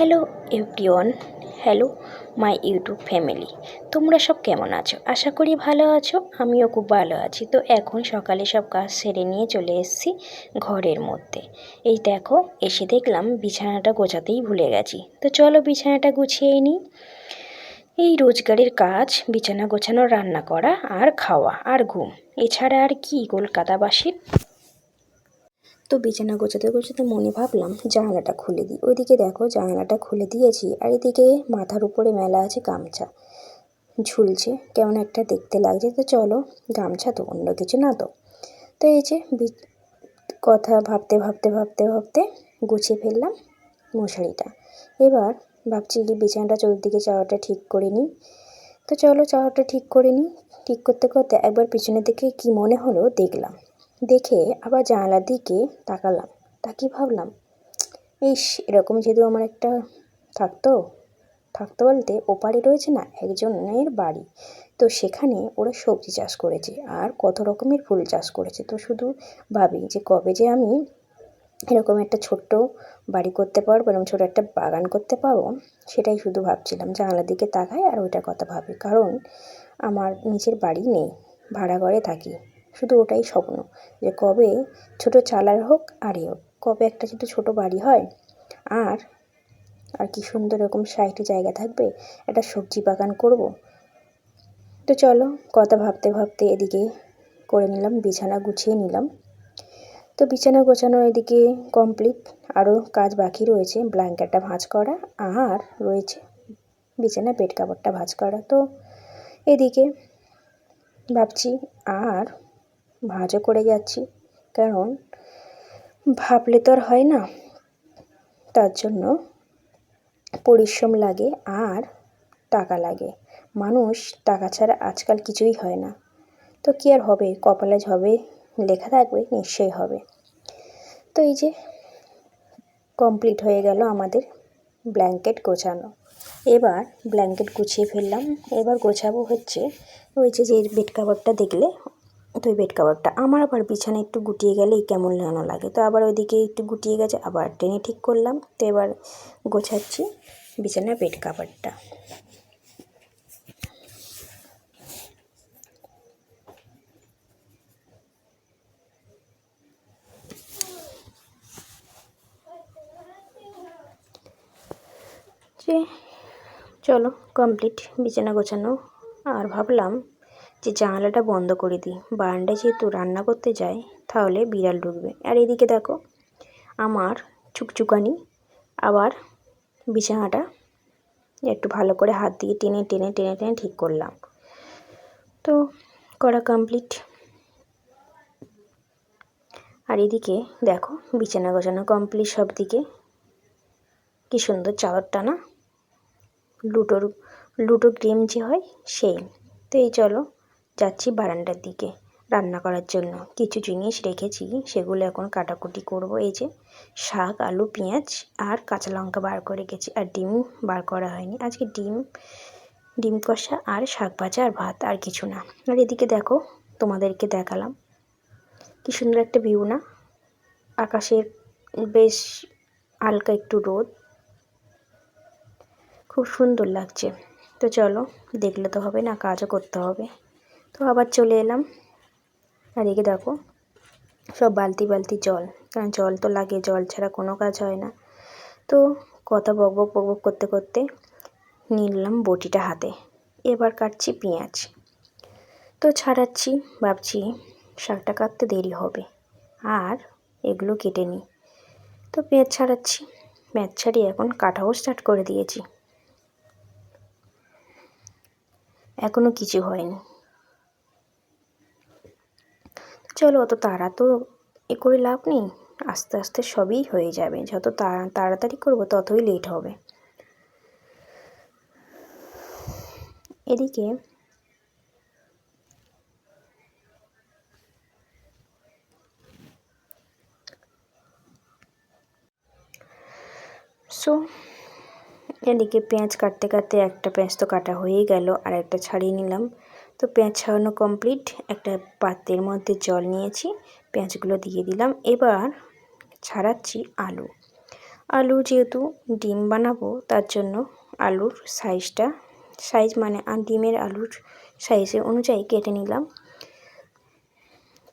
Hello everyone, hello my YouTube family. তোমরা সব কেমন আছো? আশা করি ভালো আছো, আমিও খুব ভালো আছি। তো এখন সকালে সব কাজ সেরে নিয়ে চলে এসেছি ঘরের মধ্যে। এই দেখো, এসে দেখলাম বিছানাটা গোছাতেই ভুলে গেছি। তো চলো বিছানাটা গুছিয়ে নিই। এই রোজগারের কাজ, বিছানা গোছানো, রান্না করা আর খাওয়া আর ঘুম। এছাড়া আর কি, কলকাতাবাসীর? তো বিছানা গোছাতে গোছাতে মনে ভাবলাম, জানালাটা খুলে দিই। ওইদিকে দেখো, জানালাটা খুলে দিয়েছি আর এদিকে মাথার উপরে মেলা আছে গামছা। ঝুলছে, কেমন একটা দেখতে লাগছে। তো চলো, গামছা তো, অন্য কিছু না তো। তো এই যে কথা ভাবতে ভাবতে ভাবতে ভাবতে গুছিয়ে ফেললাম মশারিটা। এবার ভাবছি যে বিছানাটা চতুর্দিকে চাওয়াটা ঠিক করে নিই। তো চলো চাওয়াটা ঠিক করে নিই। ঠিক করতে করতে একবার পিছনের দিকে কি মনে হলো দেখলাম। দেখে আবার জানালার দিকে তাকালাম। তাকিয়ে ভাবলাম? ইস, এরকম যেহেতু আমার একটা থাকতো থাকতো বলতে ওপারে রয়েছে না একজনের বাড়ি। তো সেখানে ওরা সবজি চাষ করেছে আর কত রকমের ফুল চাষ করেছে। তো শুধু ভাবি যে কবে যে আমি এরকম একটা ছোট্ট বাড়ি করতে পারব, এরকম ছোটো একটা বাগান করতে পারব, সেটাই শুধু ভাবছিলাম। জানালার দিকে তাকাই আর ওইটার কথা ভাবি। কারণ আমার নিজের বাড়ি নেই, ভাড়া ঘরে থাকি। শুধু ওটাই স্বপ্ন যে কবে ছোট চালার হোক আর হোক, কবে একটা যদি ছোট বাড়ি হয় আর আর কি সুন্দর এরকম সাইডে জায়গা থাকবে, একটা সবজি বাগান করব। তো চলো, কথা ভাবতে ভাবতে এদিকে করে নিলাম, বিছানা গুছিয়ে নিলাম। তো বিছানা গোছানো এদিকে কমপ্লিট আরও কাজ বাকি রয়েছে ব্ল্যাঙ্কেটটা ভাঁজ করা, আর রয়েছে বিছানা বেড কাপড়টা ভাঁজ করা। তো এদিকে ভাবছি, আর ভাঁজও করে যাচ্ছি। কারণ ভাবলে তো আর হয় না। তার জন্য পরিশ্রম লাগে আর টাকা লাগে। মানুষ টাকা ছাড়া আজকাল কিছুই হয় না। তো কী আর হবে? কপালে হবে লেখা থাকবে, নিশ্চয়ই হবে। তো এই যে কমপ্লিট হয়ে গেল আমাদের ব্ল্যাঙ্কেট গোছানো। এবার ব্ল্যাঙ্কেট গুছিয়ে ফেললাম। এবার গোছাবো হচ্ছে ওই যে যে বেড কাভারটা দেখলে তো ওই বেড কাভারটা আমার আবার বিছানা একটু গুটিয়ে গেলেই কেমন যেন লাগে। তো আবার ওইদিকে একটু গুটিয়ে গেছে, আবার টেনে ঠিক করলাম। তো এবার গোছাচ্ছি বিছানার বেড কাভারটা যে, চলো কমপ্লিট বিছানা গোছানো। আর ভাবলাম যে জানালাটা বন্ধ করে দিই, বারান্দায় যেহেতু রান্না করতে যায় তাহলে বিড়াল ঢুকবে। আর এদিকে দেখো, আমার চুকচুকানি, আবার বিছানাটা একটু ভালো করে হাত দিয়ে টেনে টেনে টেনে টেনে ঠিক করলাম। তো করা কমপ্লিট আর এদিকে দেখো, বিছানা গোছানো কমপ্লিট সব দিকে কি সুন্দর চাদর টানা লুটোর, লুটো গেম যে হয়, সেই। তো এই চলো যাচ্ছি বারান্দার দিকে রান্না করার জন্য। কিছু জিনিস রেখেছি, সেগুলো এখন কাটাকুটি করব। এই যে শাক, আলু, পেঁয়াজ আর কাঁচা লঙ্কা বার করে রেখেছি আর ডিম বার করা হয়নি। আজকে ডিম ডিম কষা আর শাক ভাজা আর ভাত আর কিছু না। আর এদিকে দেখো, তোমাদেরকে দেখালাম। কি সুন্দর একটা ভিউ না? আকাশের বেশ হালকা একটু রোদ। খুব সুন্দর লাগছে। তো চলো, দেখলে তো হবে না, কাজও করতে হবে। তো আবার চলে এলাম। আর এদিকে দেখো, সব বালতি বালতি জল, কারণ জল তো লাগে, জল ছাড়া কোনো কাজ হয় না। তো কথা বক বক বক বক করতে করতে নিলাম বটিটা হাতে। এবার কাটছি পেঁয়াজ। তো ছাড়াচ্ছি, ভাবছি শাকটা কাটতে দেরি হবে, আর এগুলো কেটে নিই। তো পেঁয়াজ ছাড়াচ্ছি, পেঁয়াজ ছাড়িয়ে এখন কাটাও স্টার্ট করে দিয়েছি। এখনও কিছু হয়নি। চলো অত তাড়া তো এ করে লাভ নেই। আস্তে আস্তে সবই হয়ে যাবে। যত তাড়াতাড়ি করব ততই লেট হবে। এদিকে সো, এদিকে পেঁয়াজ কাটতে কাটতে একটা পেঁয়াজ তো কাটা হয়েই গেল। আর একটা ছাড়িয়ে নিলাম। তো পেঁয়াজ ছাড়ানো কমপ্লিট একটা পাত্রের মধ্যে জল নিয়েছি, পেঁয়াজগুলো দিয়ে দিলাম। এবার ছাড়াচ্ছি আলু। আলু যেহেতু ডিম বানাবো, তার জন্য আলুর সাইজটা সাইজ মানে ডিমের আলুর সাইজের অনুযায়ী কেটে নিলাম।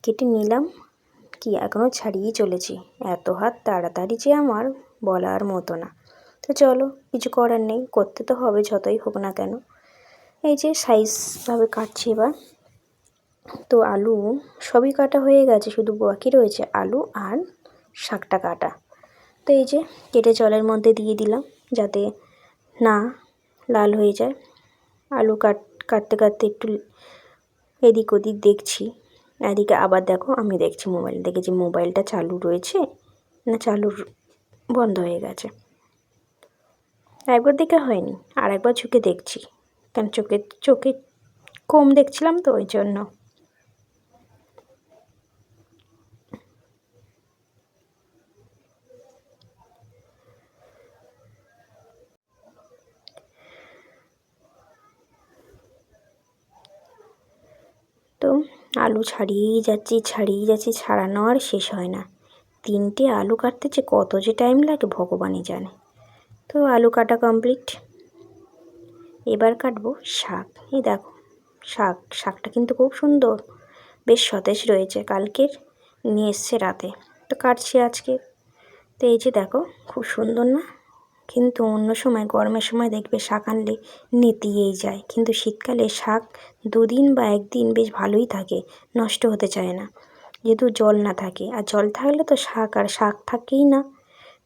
কেটে নিলাম। কি এখনও ছাড়িয়েই চলেছি। এত হাত তাড়াতাড়ি যে আমার বলার মতো না। তো চলো, কিছু করার নেই, করতে তো হবে যতই হোক না কেন। এই যে সাইজভাবে কাটছি এবার। তো আলু সবই কাটা হয়ে গেছে, শুধু বাকি রয়েছে আলু আর শাকটা কাটা। তো এই যে কেটে জলের মধ্যে দিয়ে দিলাম যাতে না লাল হয়ে যায়। আলু কাট, কাটতে কাটতে একটু এদিক ওদিক দেখছি। এদিকে আবার দেখো আমি দেখছি মোবাইল, দেখে যে মোবাইলটা চালু রয়েছে না চালু বন্ধ হয়ে গেছে। একবার দেখে হয়নি আর একবার চোখে দেখছি। কেন? চোখে চোখে কম দেখছিলাম তো, ওই জন্য। তো আলু ছাড়িয়েই যাচ্ছি ছাড়িয়েই যাচ্ছি, ছাড়ানো আর শেষ হয় না। তিনটে আলু কাটতে যে কত যে টাইম লাগে, ভগবানই জানে। তো আলু কাটা কমপ্লিট এবার কাটবো শাক। এই দেখো, শাক, শাকটা কিন্তু খুব সুন্দর। বেশ সতেজ রয়েছে, কালকের নিয়ে এসছে রাতে। তো কাটছি আজকে। তো এই যে দেখো, খুব সুন্দর না? কিন্তু অন্য সময়, গরমের সময় দেখবে শাক আনলে নেতিয়েই যায়। কিন্তু শীতকালে শাক দুদিন বা একদিন বেশ ভালোই থাকে, নষ্ট হতে চায় না। যেহেতু জল না থাকে, আর জল থাকলে তো শাক আর শাক থাকেই না।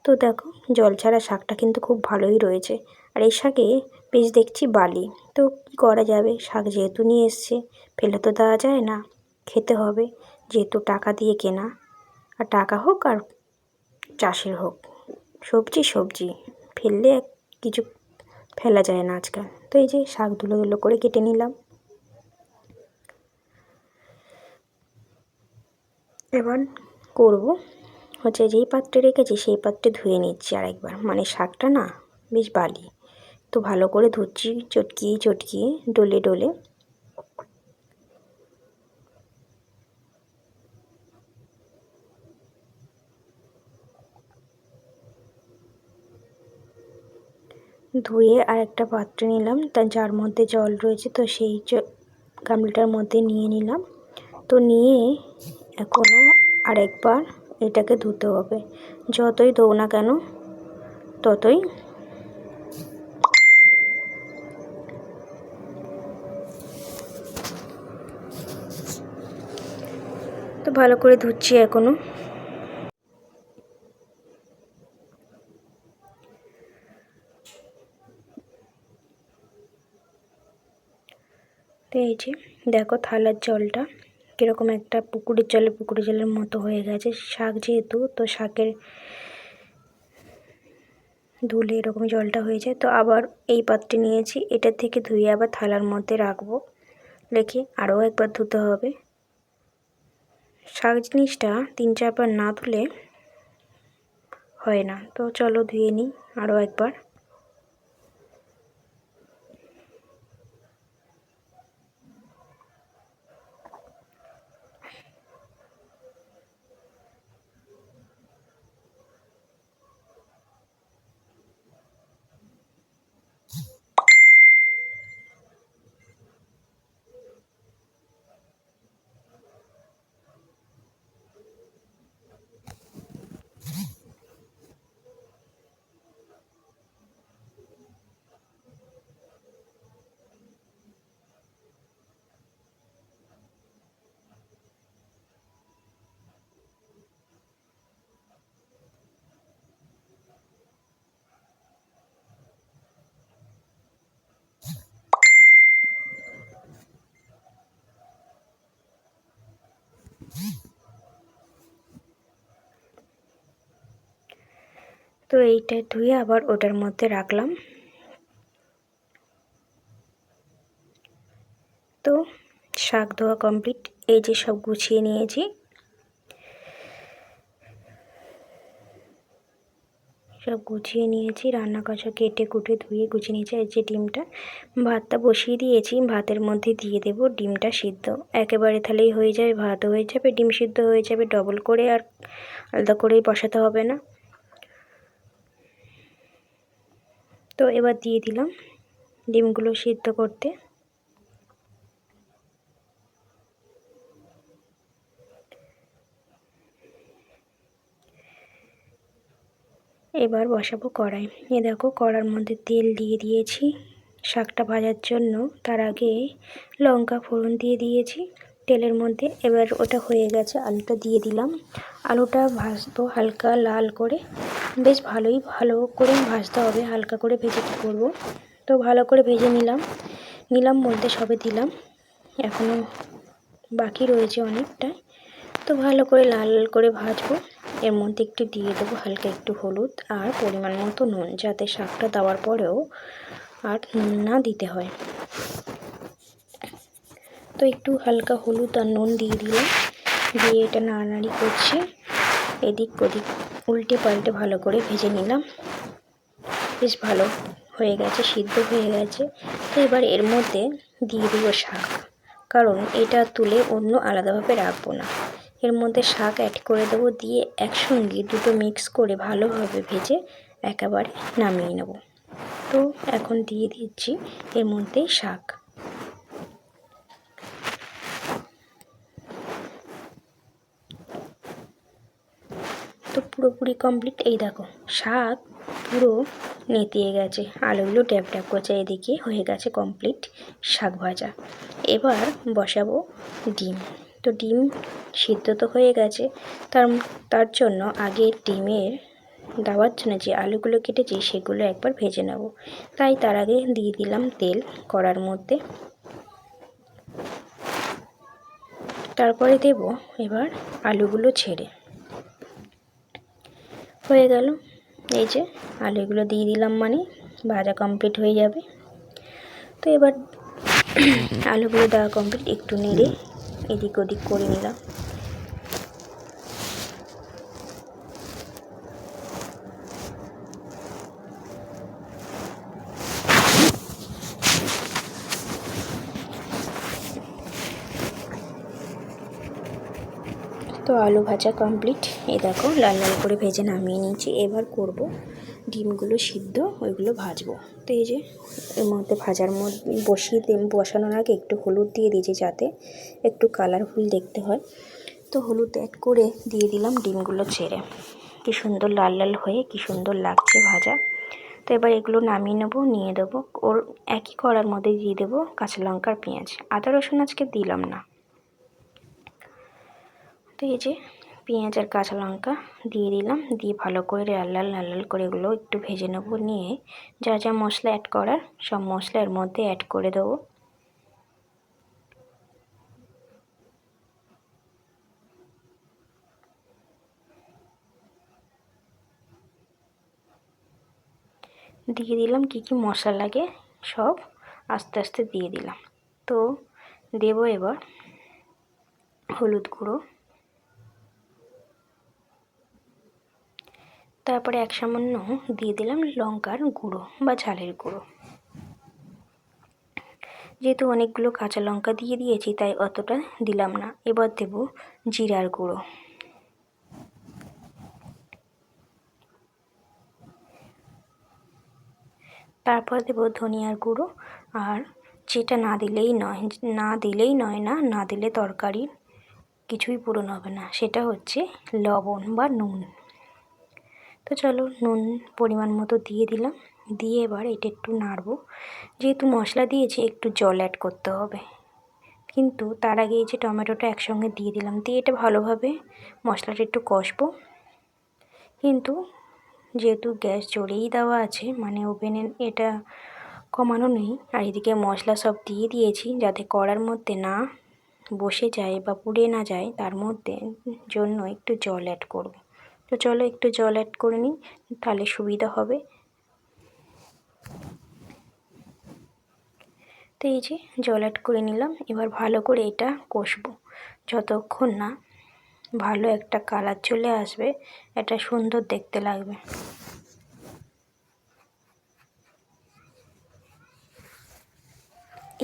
তো দেখো, জল ছাড়া শাকটা কিন্তু খুব ভালোই রয়েছে। আর এই শাকে বেশ দেখছি বালি। তো কী করা যাবে? শাক যেহেতু নিয়ে এসছে, ফেলে তো দেওয়া যায় না। খেতে হবে, যেহেতু টাকা দিয়ে কেনা। আর টাকা হোক আর চাষের হোক। সবজি সবজি। ফেললে কিছু ফেলা যায় না আজকাল। তো এই যে শাক ধুলো ধুলো করে কেটে নিলাম। এবার করব হচ্ছে যেই পাত্রে রেখেছি, সেই পাত্রে ধুয়ে নিচ্ছি আরেকবার। মানে শাকটা না, বেশ বালি। তো ভালো করে ধুচ্ছি চটকিয়ে চটকিয়ে ডলে ডলে। ধুয়ে আর একটা পাত্রে নিলাম, তা যার মধ্যে জল রয়েছে তো সেই গামলিটার মধ্যে নিয়ে নিলাম। তো নিয়ে এখনও আরেকবার এটাকে ধুতে হবে। যতই ধোও না কেন, ততই তো ভালো করে ধুচ্ছি এখনও তো এই যে, দেখো থালার জলটা কীরকম একটা পুকুরের জলে পুকুরের জলের মতো হয়ে গেছে। শাক যেহেতু, তো শাকের ধুলে এরকম জলটা হয়ে যায়। তো আবার এই পাত্রে নিয়েছি, এটা থেকে ধুয়ে আবার থালার মধ্যে রাখব। রেখে আরও একবার ধুতে হবে। শাক জিনিসটা তিন চারবার না ধুলে হয় না। তো চলো ধুয়ে নিই আরও একবার। তো এইটা ধুয়ে আবার ওটার মধ্যে রাখলাম। তো শাক ধোয়া কমপ্লিট। এই যে সব গুছিয়ে নিয়েছি। সব গুছিয়ে নিয়েছি, রান্না কষা কেটে কুটে ধুয়ে গুছিয়ে নিয়েছি। এই যে ডিমটা, ভাতটা বসিয়ে দিয়েছি। ভাতের মধ্যে দিয়ে দেব ডিমটা সিদ্ধ। একেবারে তাহলেই হয়ে যাবে, ভাতও হয়ে যাবে, ডিম সিদ্ধ হয়ে যাবে ডবল করে আর আলাদা করেই বসাতে হবে না। তো এবার দিয়ে দিলাম ডিমগুলো সিদ্ধ করতে। এবার বসাবো কড়াই। এ দেখো কড়ার মধ্যে তেল দিয়ে দিয়েছি শাকটা ভাজার জন্য। তার আগে লঙ্কা ফোড়ন দিয়ে দিয়েছি। তেলের মধ্যে। এবার ওটা হয়ে গেছে, আলুটা দিয়ে দিলাম। আলুটা ভাজবো হালকা লাল করে। বেশ ভালোই ভালো করে ভাজতে হবে, হালকা করে ভেজে কী করব? তো ভালো করে ভেজে নিলাম। নিলাম বলতে সবে দিলাম। এখনও বাকি রয়েছে অনেকটাই তো ভালো করে লাল লাল করে ভাজবো। এর মধ্যে একটু দিয়ে দেবো হালকা একটু হলুদ আর পরিমাণ মতো নুন, যাতে শাকটা দেওয়ার পরেও আর নুন না দিতে হয়। তো একটু হালকা হলুদ আর নুন দিয়ে দিলাম। দিয়ে এটা নাড়ানাড়ি করছি। এদিক ওদিক উল্টে পাল্টে ভালো করে ভেজে নিলাম। বেশ ভালো হয়ে গেছে, সিদ্ধ হয়ে গেছে। তো এবার এর মধ্যে দিয়ে দেবো শাক। কারণ এটা তুলে অন্য আলাদাভাবে রাখব না। এর মধ্যে শাক অ্যাড করে দেবো, দিয়ে একসঙ্গে দুটো মিক্স করে ভালোভাবে ভেজে একেবারে নামিয়ে নেব। তো এখন দিয়ে দিচ্ছি এর মধ্যে শাক তো পুরোপুরি কমপ্লিট এই দেখো, শাক পুরো নেতিয়ে গেছে, আলুগুলো ট্যাপ ট্যাপ করছে, এদিকে হয়ে গেছে কমপ্লিট শাক ভাজা। এবার বসাবো ডিম। তো ডিম সিদ্ধ তো হয়ে গেছে, তার তার জন্য আগে ডিমের দেওয়ার জন্য যে আলুগুলো কেটেছি, সেগুলো একবার ভেজে নেব। তাই তার আগে দিয়ে দিলাম তেল কড়ার মধ্যে। তারপরে দেব এবার আলুগুলো ছেড়ে। হয়ে গেল। এই যে আলুগুলো দিয়ে দিলাম মানে ভাজা কমপ্লিট হয়ে যাবে। তো এবার আলুগুলো দেওয়া কমপ্লিট একটু নেড়ে এদিক ওদিক করে নিলাম। তো আলু ভাজা কমপ্লিট এই দেখো, লাল লাল করে ভেজে নামিয়ে নিয়েছি। এবার করব ডিমগুলো সিদ্ধ, ওইগুলো ভাজবো। তো এই যে, এর মধ্যে ভাজার মধ্যে বসিয়ে বসানোর আগে একটু হলুদ দিয়ে দিয়েছি যাতে একটু কালারফুল দেখতে হয়। তো হলুদ অ্যাড করে দিয়ে দিলাম ডিমগুলো ছেড়ে। কি সুন্দর লাল লাল হয়ে, কি সুন্দর লাগছে ভাজা। তো এবার এগুলো নামিয়ে নেব, নিয়ে দেবো ওর একই কড়ার মধ্যে দিয়ে দেবো কাঁচা লঙ্কার পেঁয়াজ। আদা রসুন আজকে দিলাম না। তো এই যে পেঁয়াজ আর কাঁচা লঙ্কা দিয়ে দিলাম। দিয়ে ভালো করে লাল লাল লাল লাল করে এগুলো একটু ভেজে নেব নিয়ে। যা যা মশলা অ্যাড করার সব মশলা এর মধ্যে অ্যাড করে দেবো। দিয়ে দিলাম কি কি মশলা লাগে সব আস্তে আস্তে দিয়ে দিলাম। তো দেব এবার হলুদ গুঁড়ো। তারপরে এক সামান্য দিয়ে দিলাম লঙ্কার গুঁড়ো বা ঝালের গুঁড়ো। যেহেতু অনেকগুলো কাঁচা লঙ্কা দিয়ে দিয়েছি, তাই অতটা দিলাম না। এবার দেব জিরার গুঁড়ো। তারপর দেব ধনিয়ার গুঁড়ো। আর যেটা না দিলেই নয়, না দিলেই নয় না না দিলে তরকারির কিছুই পূরণ হবে না। সেটা হচ্ছে লবণ বা নুন। তো চলো নুন পরিমাণ মতো দিয়ে দিলাম। দিয়ে এবার এটা একটু নাড়বো। যেহেতু মশলা দিয়েছি, একটু জল অ্যাড করতে হবে। কিন্তু তার আগে এই যে টমেটোটা একসঙ্গে দিয়ে দিলাম। দিয়ে এটা ভালোভাবে মশলাটা একটু কষবো। কিন্তু যেহেতু গ্যাস জোরেই দেওয়া আছে মানে ওভেনে এটা কমানো নেই, আর এদিকে মশলা সব দিয়ে দিয়েছি যাতে কড়ার মধ্যে না বসে যায় বা পুড়ে না যায়, তার মধ্যে জন্য একটু জল অ্যাড করব। তো চলো একটু জল অ্যাড করে নিই, তাহলে সুবিধা হবে। তো এই যে জল অ্যাড করে নিলাম, এবার ভালো করে এটা কষবো। যতক্ষণ না ভালো একটা কালার চলে আসবে এটা সুন্দর দেখতে লাগবে।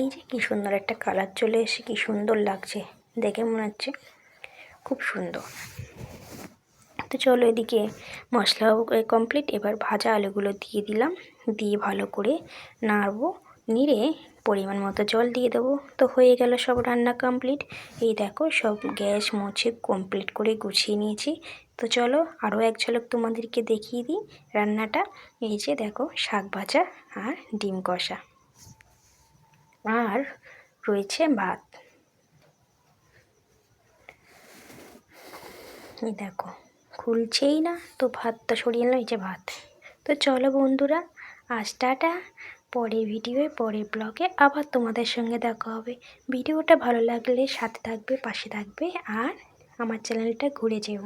এই যে কী সুন্দর একটা কালার চলে এসে কী সুন্দর লাগছে, দেখে মনে হচ্ছে খুব সুন্দর। তো চলো এদিকে মশলাও কমপ্লিট এবার ভাজা আলুগুলো দিয়ে দিলাম। দিয়ে ভালো করে নাড়বো, নিড়ে পরিমাণ মতো জল দিয়ে দেবো। তো হয়ে গেল সব রান্না কমপ্লিট এই দেখো সব গ্যাস মুছে কমপ্লিট করে গুছিয়ে নিয়েছি। তো চলো আরও এক ঝলক তোমাদেরকে দেখিয়ে দিই রান্নাটা। এই যে দেখো শাক ভাজা আর ডিম কষা। আর রয়েছে ভাত। এই দেখো। খুলছেই না, তো ভাতটা সরিয়ে নিলাম, এই যে ভাত। তো চলো বন্ধুরা, আজ টাটা। পরের ভিডিওয়ে, পরের ব্লগে আবার তোমাদের সঙ্গে দেখা হবে। ভিডিওটা ভালো লাগলে সাথে থাকবে, পাশে থাকবে, আর আমার চ্যানেলটা ঘুরে যেও।